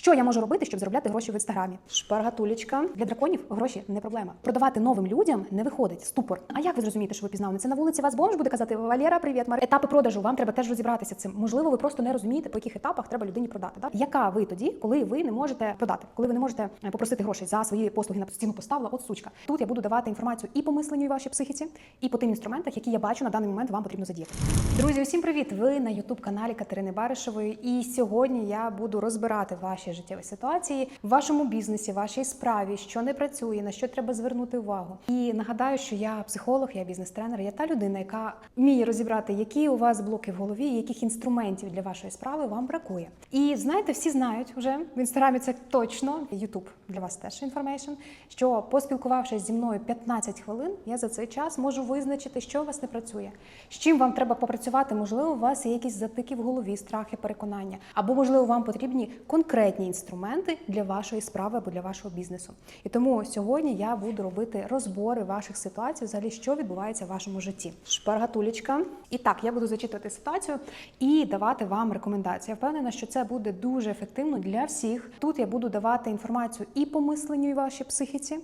Що я можу робити, щоб заробляти гроші в інстаграмі? Шпаргатулечка для драконів гроші не проблема. Продавати новим людям не виходить. Ступор. А як ви зрозумієте, що ви пізнали? Це на вулиці вас бомж буде казати Валера, привіт, Мар. Етапи продажу. Вам треба теж розібратися цим. Можливо, ви просто не розумієте, по яких етапах треба людині продати. Так? Яка ви тоді, коли ви не можете продати, коли ви не можете е, попросити грошей за свої послуги на стіну поставила? От сучка. Тут я буду давати інформацію і по мисленню і вашій психіці, і по тим інструментах, які я бачу на даний момент вам потрібно задіяти. Друзі, усім привіт! Ви на youtube каналі Катерини Баришевої. І сьогодні я буду розбирати ваші життєві ситуації в вашому бізнесі, вашій справі, що не працює, на що треба звернути увагу. І нагадаю, що я психолог, я бізнес-тренер, я та людина, яка вміє розібрати, які у вас блоки в голові, яких інструментів для вашої справи вам бракує. І знаєте, всі знають вже в інстаграмі це точно. Ютуб для вас теж інформейшн. Що поспілкувавшись зі мною 15 хвилин, я за цей час можу визначити, що у вас не працює, з чим вам треба попрацювати. Можливо, у вас є якісь затики в голові, страхи, переконання, або можливо вам потрібні конкретні інструменти для вашої справи або для вашого бізнесу. І тому сьогодні я буду робити розбори ваших ситуацій, взагалі, що відбувається в вашому житті. Шпаргатулечка. І так, я буду зачитувати ситуацію і давати вам рекомендації. Я впевнена, що це буде дуже ефективно для всіх. Тут я буду давати інформацію і по мисленню, і вашій психіці,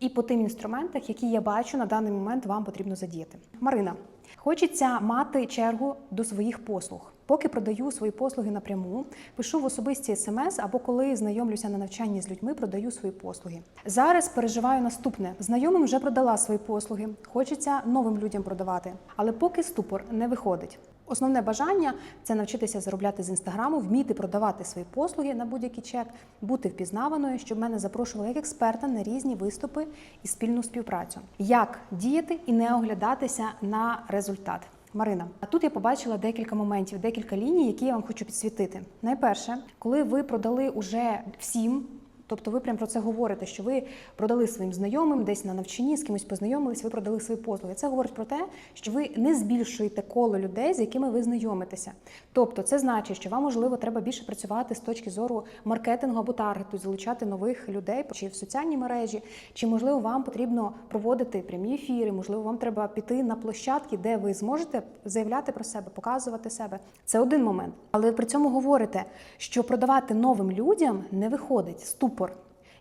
і по тим інструментах, які я бачу на даний момент вам потрібно задіяти. Марина, хочеться мати чергу до своїх послуг. Поки продаю свої послуги напряму, пишу в особисті смс або коли знайомлюся на навчанні з людьми, продаю свої послуги. Зараз переживаю наступне: знайомим вже продала свої послуги, хочеться новим людям продавати, але поки ступор не виходить. Основне бажання це навчитися заробляти з інстаграму, вміти продавати свої послуги на будь-який чек, бути впізнаваною, щоб мене запрошували як експерта на різні виступи і спільну співпрацю. Як діяти і не оглядатися на результат. Марина, а тут я побачила декілька моментів, декілька ліній, які я вам хочу підсвітити. Найперше, коли ви продали уже всім. Тобто ви прямо про це говорите, що ви продали своїм знайомим десь на навчанні, з кимось познайомились, ви продали свої послуги. Це говорить про те, що ви не збільшуєте коло людей, з якими ви знайомитеся. Тобто, це значить, що вам можливо треба більше працювати з точки зору маркетингу або таргету, залучати нових людей чи в соціальні мережі, чи можливо вам потрібно проводити прямі ефіри, можливо, вам треба піти на площадки, де ви зможете заявляти про себе, показувати себе. Це один момент. Але при цьому говорите, що продавати новим людям не виходить ступор.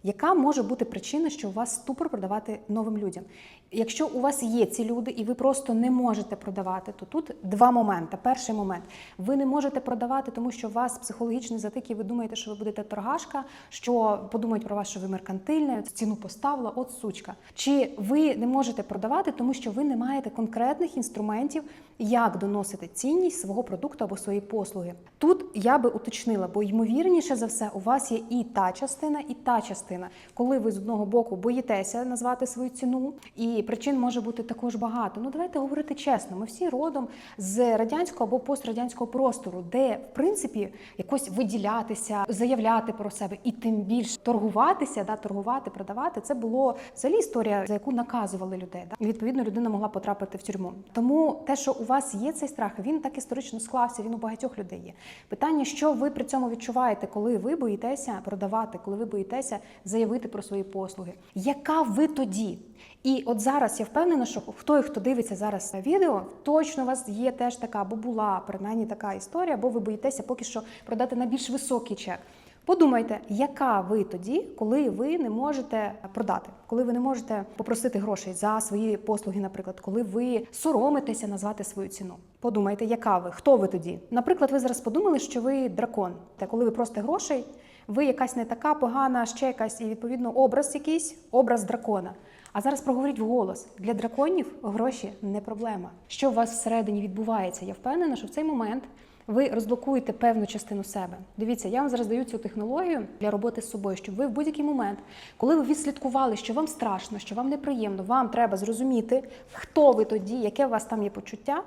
Яка може бути причина, що у вас ступор продавати новим людям? Якщо у вас є ці люди і ви просто не можете продавати, то тут два моменти. Перший момент ви не можете продавати, тому що у вас психологічний затик, і ви думаєте, що ви будете торгашка, що подумають про вас, що ви меркантильна, ціну поставила, от сучка. Чи ви не можете продавати, тому що ви не маєте конкретних інструментів, як доносити цінність свого продукту або своєї послуги? Тут я би уточнила, бо ймовірніше за все, у вас є і та частина, і та частина, коли ви з одного боку боїтеся назвати свою ціну, і причин може бути також багато. Ну давайте говорити чесно. Ми всі родом з радянського або пострадянського простору, де в принципі якось виділятися, заявляти про себе і тим більше торгуватися, да, торгувати, продавати. Це було взагалі історія, за яку наказували людей. Да? І відповідно людина могла потрапити в тюрму. Тому те, що у вас є цей страх, він так історично склався. Він у багатьох людей є. Питання, що ви при цьому відчуваєте, коли ви боїтеся продавати, коли ви боїтеся заявити про свої послуги. Яка ви тоді? І от зараз я впевнена, що хто, хто дивиться зараз на відео, точно у вас є теж така, або була принаймні така історія, або ви боїтеся поки що продати на більш високий чек. Подумайте, яка ви тоді, коли ви не можете продати, коли ви не можете попросити грошей за свої послуги, наприклад, коли ви соромитеся назвати свою ціну. Подумайте, яка ви, хто ви тоді? Наприклад, ви зараз подумали, що ви дракон. Та коли ви просите грошей, ви якась не така погана, ще якась, і відповідно образ якийсь, образ дракона. А зараз проговоріть вголос. Для драконів гроші не проблема. Що у вас всередині відбувається? Я впевнена, що в цей момент ви розблокуєте певну частину себе. Дивіться, я вам зараз даю цю технологію для роботи з собою, щоб ви в будь-який момент, коли ви відслідкували, що вам страшно, що вам неприємно, вам треба зрозуміти, хто ви тоді, яке у вас там є почуття,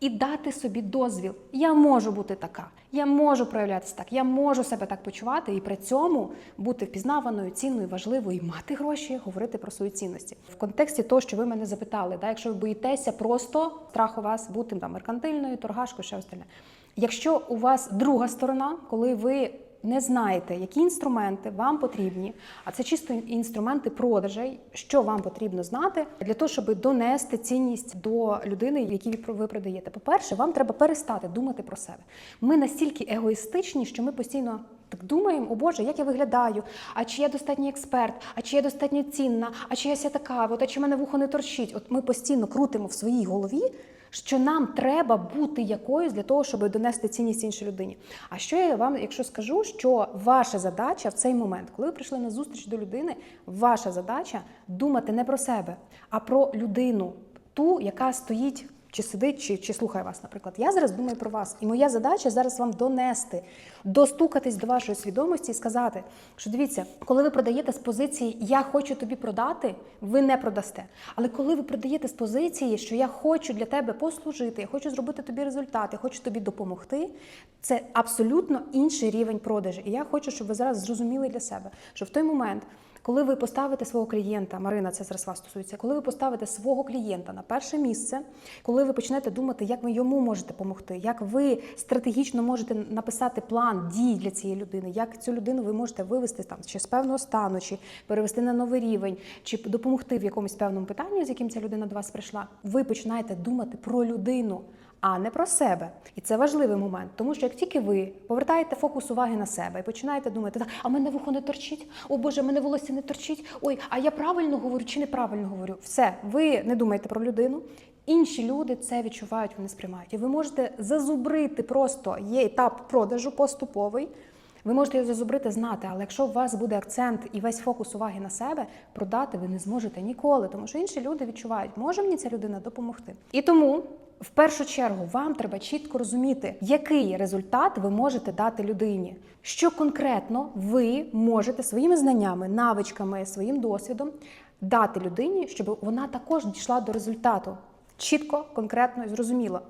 і дати собі дозвіл. Я можу бути така, я можу проявлятися так, я можу себе так почувати і при цьому бути впізнаваною, цінною, важливою, і мати гроші, говорити про свої цінності. В контексті того, що ви мене запитали, да, якщо ви боїтеся просто страх у вас бути там меркантильною, торгашкою, ще остальне. Якщо у вас друга сторона, коли ви не знаєте, які інструменти вам потрібні, а це чисто інструменти продажей, що вам потрібно знати для того, щоб донести цінність до людини, якій ви продаєте. По-перше, вам треба перестати думати про себе. Ми настільки егоїстичні, що ми постійно. Так думаємо, о Боже, як я виглядаю, а чи я достатній експерт, а чи я достатньо цінна, а чи я ся така, от, а чи мене вухо не торчить. От ми постійно крутимо в своїй голові, що нам треба бути якоюсь для того, щоб донести цінність іншій людині. А що я вам, якщо скажу, що ваша задача в цей момент, коли ви прийшли на зустріч до людини, ваша задача думати не про себе, а про людину, ту, яка стоїть. Чи сидить, чи, чи слухає вас, наприклад. Я зараз думаю про вас, і моя задача зараз вам донести, достукатись до вашої свідомості і сказати, що дивіться, коли ви продаєте з позиції Я хочу тобі продати, ви не продасте. Але коли ви продаєте з позиції, що я хочу для тебе послужити, я хочу зробити тобі результат, я хочу тобі допомогти, це абсолютно інший рівень продажу. І я хочу, щоб ви зараз зрозуміли для себе, що в той момент. Коли ви поставите свого клієнта, Марина, це зараз вас стосується, коли ви поставите свого клієнта на перше місце, коли ви почнете думати, як ви йому можете допомогти, як ви стратегічно можете написати план дій для цієї людини, як цю людину ви можете вивести там чи з певного стану, чи перевести на новий рівень, чи допомогти в якомусь певному питанні, з яким ця людина до вас прийшла, ви починаєте думати про людину. А не про себе, і це важливий момент, тому що як тільки ви повертаєте фокус уваги на себе і починаєте думати, так, а мене вухо не торчить, о Боже, мене волосся не торчить. Ой, а я правильно говорю чи неправильно говорю? Все, ви не думаєте про людину. Інші люди це відчувають, вони сприймають. І ви можете зазубрити просто є етап продажу поступовий. Ви можете його зазубрити, знати, але якщо у вас буде акцент і весь фокус уваги на себе, продати ви не зможете ніколи, тому що інші люди відчувають, може мені ця людина допомогти. І тому. В першу чергу вам треба чітко розуміти, який результат ви можете дати людині, що конкретно ви можете своїми знаннями, навичками, своїм досвідом дати людині, щоб вона також дійшла до результату чітко, конкретно і зрозуміло.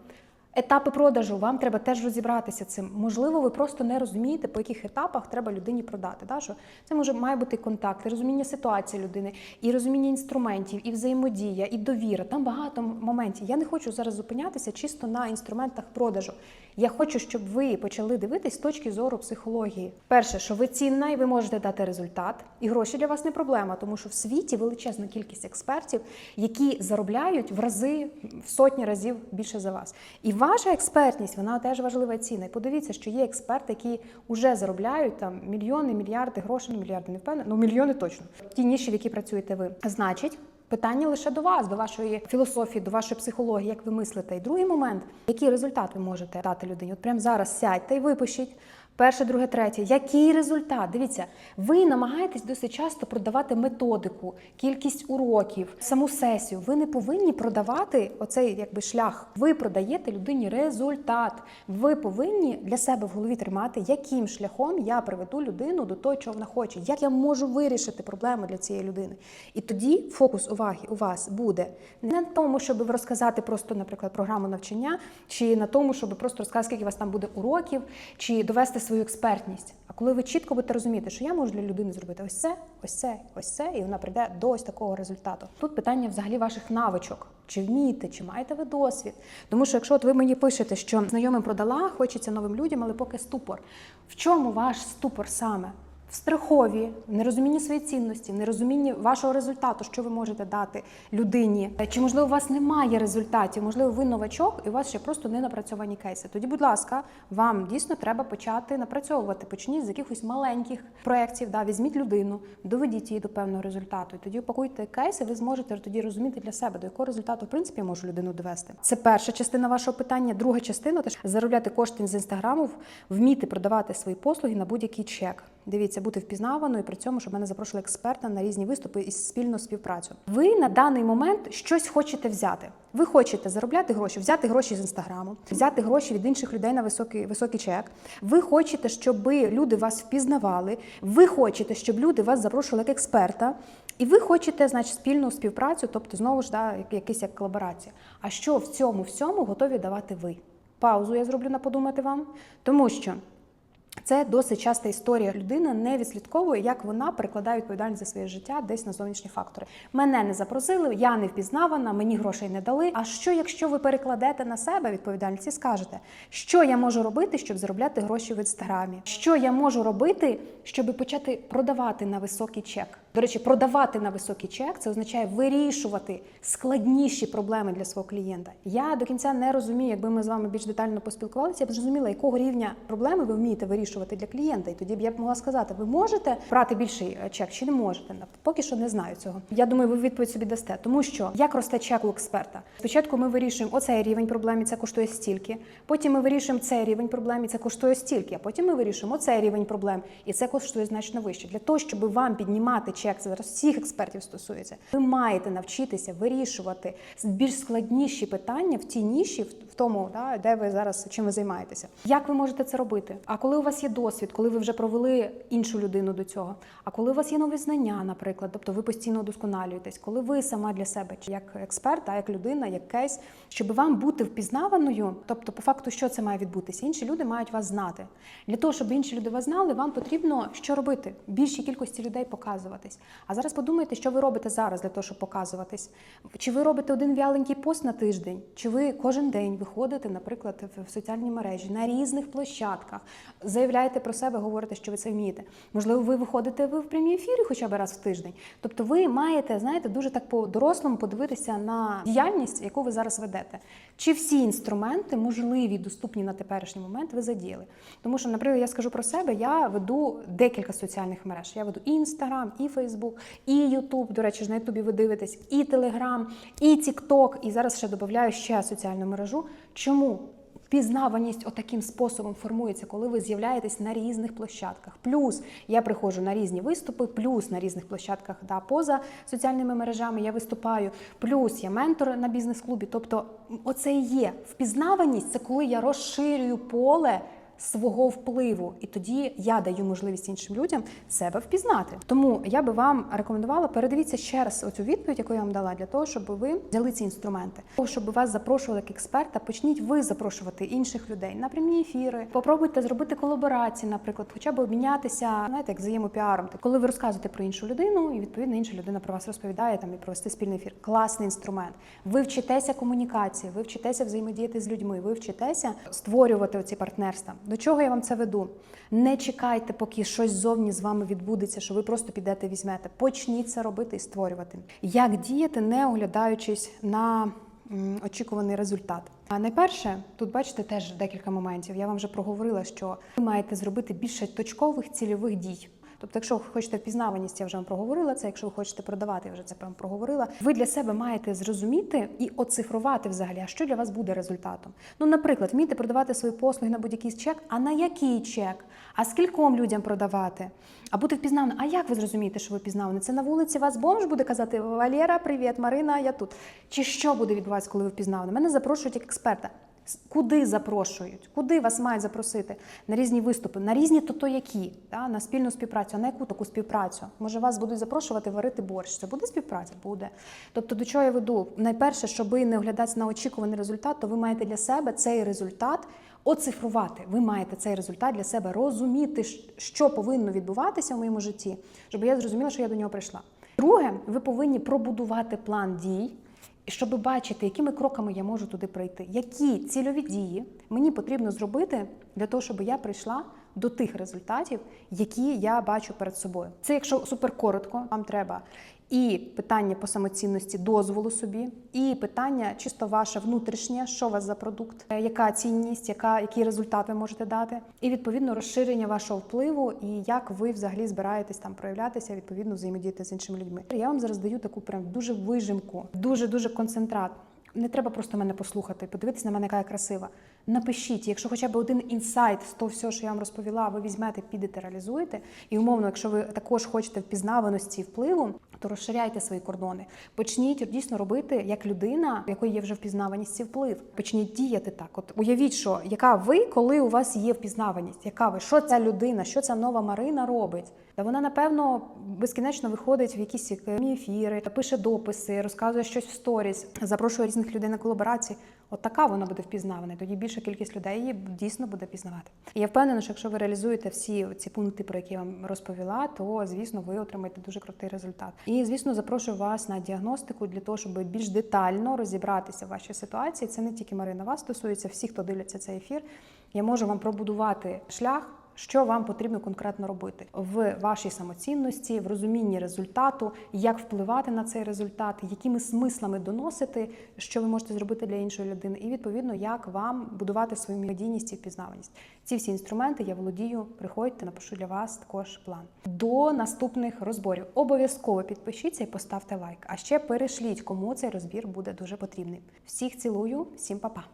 Етапи продажу вам треба теж розібратися цим. Можливо, ви просто не розумієте, по яких етапах треба людині продати. Да? Що це може має бути контакт, розуміння ситуації людини, і розуміння інструментів, і взаємодія, і довіра. Там багато моментів. Я не хочу зараз зупинятися чисто на інструментах продажу. Я хочу, щоб ви почали дивитись з точки зору психології. Перше, що ви цінна і ви можете дати результат, і гроші для вас не проблема, тому що в світі величезна кількість експертів, які заробляють в рази в сотні разів більше за вас. І ваша експертність, вона теж важлива ціна. І подивіться, що є експерти, які вже заробляють там мільйони, мільярди, грошей, ну мільярди не впевнена, ну мільйони точно. Ті ніші, в які працюєте ви. Значить. Питання лише до вас, до вашої філософії, до вашої психології, як ви мислите. І другий момент, який результат ви можете дати людині? От прямо зараз сядьте і випишіть. Перше, друге, третє. Який результат? Дивіться, ви намагаєтесь досить часто продавати методику, кількість уроків, саму сесію. Ви не повинні продавати оцей якби шлях. Ви продаєте людині результат. Ви повинні для себе в голові тримати, яким шляхом я приведу людину до того, чого вона хоче, як я можу вирішити проблему для цієї людини. І тоді фокус уваги у вас буде не на тому, щоб розказати просто, наприклад, програму навчання, чи на тому, щоб просто розказати, скільки у вас там буде уроків, чи довести свою експертність. А коли ви чітко будете розуміти, що я можу для людини зробити ось це, ось це, ось це, і вона прийде до ось такого результату. Тут питання взагалі ваших навичок. Чи вмієте, чи маєте ви досвід? Тому що якщо от ви мені пишете, що знайомим продала, хочеться новим людям, але поки ступор. В чому ваш ступор саме? Страхові, в нерозумінні своєї цінності, нерозумінні вашого результату, що ви можете дати людині. Чи можливо у вас немає результатів? Можливо, ви новачок і у вас ще просто не напрацьовані кейси. Тоді, будь ласка, вам дійсно треба почати напрацьовувати. Почніть з якихось маленьких проєктів. Да, візьміть людину, доведіть її до певного результату. І тоді упакуйте кейси, ви зможете тоді розуміти для себе, до якого результату в принципі я можу людину довести. Це перша частина вашого питання. Друга частина теж заробляти кошти з інстаграму, вміти продавати свої послуги на будь-який чек. Дивіться, бути впізнаваною при цьому, щоб мене запрошували експерта на різні виступи і спільну співпрацю. Ви на даний момент щось хочете взяти. Ви хочете заробляти гроші, взяти гроші з інстаграму, взяти гроші від інших людей на високий високий чек. Ви хочете, щоб люди вас впізнавали. Ви хочете, щоб люди вас запрошували як експерта. І ви хочете, значить, спільну співпрацю, тобто знову ж да, якийсь як колаборація. А що в цьому всьому готові давати ви? Паузу я зроблю на подумати вам, тому що. Це досить часта історія. Людина не відслідковує, як вона перекладає відповідальність за своє життя десь на зовнішні фактори. Мене не запросили, я не впізнавана, мені грошей не дали. А що, якщо ви перекладете на себе відповідальність і скажете, що я можу робити, щоб заробляти гроші в інстаграмі? Що я можу робити, щоб почати продавати на високий чек? До речі, продавати на високий чек це означає вирішувати складніші проблеми для свого клієнта. Я до кінця не розумію, якби ми з вами більш детально поспілкувалися, я б зрозуміла, якого рівня проблеми ви вмієте вирішувати для клієнта. І тоді б я б могла сказати, ви можете брати більший е, чек чи не можете? Поки що не знаю цього. Я думаю, ви відповідь собі дасте, тому що як росте чек у експерта? Спочатку ми вирішуємо оцей рівень проблем, і це коштує стільки. Потім ми вирішуємо цей рівень проблем, і це коштує стільки. А потім ми вирішуємо оцей рівень проблем, і це коштує значно вище. Для того, щоб вам піднімати чек, це зараз всіх експертів стосується. Ви маєте навчитися вирішувати більш складніші питання в тій ніші, в тому, да, де ви зараз чим ви займаєтеся. Як ви можете це робити? А коли у вас є досвід, коли ви вже провели іншу людину до цього, а коли у вас є нові знання, наприклад, тобто ви постійно удосконалюєтесь, коли ви сама для себе, як експерт, а як людина, як кейс, щоб вам бути впізнаваною, тобто, по факту, що це має відбутися? Інші люди мають вас знати. Для того, щоб інші люди вас знали, вам потрібно що робити? Більшій кількості людей показуватись. А зараз подумайте, що ви робите зараз для того, щоб показуватись. Чи ви робите один вяленький пост на тиждень, чи ви кожен день виходите, наприклад, в соціальні мережі на різних площадках, заявляєте про себе, говорите, що ви це вмієте. Можливо, ви виходите ви в прямі ефірі хоча б раз в тиждень. Тобто, ви маєте, знаєте, дуже так по-дорослому подивитися на діяльність, яку ви зараз ведете. Чи всі інструменти можливі, доступні на теперішній момент, ви задіяли? Тому що, наприклад, я скажу про себе, я веду декілька соціальних мереж. Я веду і Інстаграм, і Фейсбук, і Ютуб. До речі, ж на Ютубі ви дивитесь, і Телеграм, і Тікток. І зараз ще додаю ще соціальну мережу. Чому? Впізнаваність отаким способом формується, коли ви з'являєтесь на різних площадках. Плюс я приходжу на різні виступи, плюс на різних площадках да, поза соціальними мережами я виступаю, плюс я ментор на бізнес-клубі. Тобто, оце і є впізнаваність це коли я розширюю поле. Свого впливу, і тоді я даю можливість іншим людям себе впізнати. Тому я би вам рекомендувала передивіться ще раз оцю відповідь, яку я вам дала, для того, щоб ви взяли ці інструменти, щоб вас запрошували як експерта. Почніть ви запрошувати інших людей на прямі ефіри. Попробуйте зробити колаборації, наприклад, хоча б обмінятися, знаєте, як взаємопіаром. Коли ви розказуєте про іншу людину, і відповідно інша людина про вас розповідає там і провести спільний ефір. Класний інструмент. Ви вчитеся комунікації, ви вчитеся взаємодіяти з людьми, ви вчитеся створювати оці партнерства. До чого я вам це веду? Не чекайте, поки щось зовні з вами відбудеться, що ви просто підете візьмете. Почніть це робити і створювати. Як діяти, не оглядаючись на очікуваний результат? А найперше, тут бачите теж декілька моментів. Я вам вже проговорила, що ви маєте зробити більше точкових цільових дій. Тобто, якщо ви хочете впізнаваність, я вже вам проговорила це. Якщо ви хочете продавати, я вже це вам проговорила. Ви для себе маєте зрозуміти і оцифрувати взагалі, а що для вас буде результатом. Ну, наприклад, вмієте продавати свої послуги на будь-який чек, а на який чек? А скільком людям продавати? А бути впізнаваним. А як ви зрозумієте, що ви впізнавані? Це на вулиці вас бомж буде казати Валера, привіт, Марина, я тут. Чи що буде відбуватися, коли ви впізнавані? Мене запрошують як експерта. Куди запрошують? Куди вас мають запросити на різні виступи, на різні то то які, да? на спільну співпрацю, а на яку таку співпрацю? Може, вас будуть запрошувати варити борщ. Це буде співпраця? Буде. Тобто, до чого я веду? Найперше, щоб не оглядатися на очікуваний результат, то ви маєте для себе цей результат оцифрувати. Ви маєте цей результат для себе розуміти, що повинно відбуватися в моєму житті, щоб я зрозуміла, що я до нього прийшла. Друге, ви повинні пробудувати план дій. Щоб бачити, якими кроками я можу туди прийти, які цільові дії мені потрібно зробити для того, щоб я прийшла до тих результатів, які я бачу перед собою. Це якщо супер коротко, вам треба і питання по самоцінності дозволу собі, і питання чисто ваше внутрішнє, що у вас за продукт, е, яка цінність, яка, який результат ви можете дати, і відповідно розширення вашого впливу, і як ви взагалі збираєтесь там проявлятися, відповідно взаємодіяти з іншими людьми. Я вам зараз даю таку прям дуже вижимку, дуже дуже концентрат. Не треба просто мене послухати, подивитися на мене, яка я красива. Напишіть, якщо хоча б один інсайт з того всього, що я вам розповіла, ви візьмете, підете, реалізуєте. І умовно, якщо ви також хочете впізнаваності і впливу, то розширяйте свої кордони. Почніть дійсно робити як людина, в якої є вже впізнаваність і вплив. Почніть діяти так. От уявіть, що яка ви, коли у вас є впізнаваність, яка ви, що ця людина, що ця нова Марина робить? Та вона, напевно, безкінечно виходить в якісь ефіри, пише дописи, розказує щось в сторіс, запрошує різних людей на колаборації. От така вона буде впізнавана. і Тоді більша кількість людей її дійсно буде пізнавати. І я впевнена, що якщо ви реалізуєте всі ці пункти, про які я вам розповіла, то звісно ви отримаєте дуже крутий результат. І звісно, запрошую вас на діагностику для того, щоб більш детально розібратися в вашій ситуації. Це не тільки Марина вас стосується, всіх, хто дивляться цей ефір. Я можу вам пробудувати шлях. Що вам потрібно конкретно робити в вашій самоцінності, в розумінні результату, як впливати на цей результат, якими смислами доносити, що ви можете зробити для іншої людини, і відповідно, як вам будувати свою медійність і впізнаваність. Ці всі інструменти я володію. Приходьте, напишу для вас також план. До наступних розборів обов'язково підпишіться і поставте лайк. А ще перешліть, кому цей розбір буде дуже потрібний. Всіх цілую, всім па-па!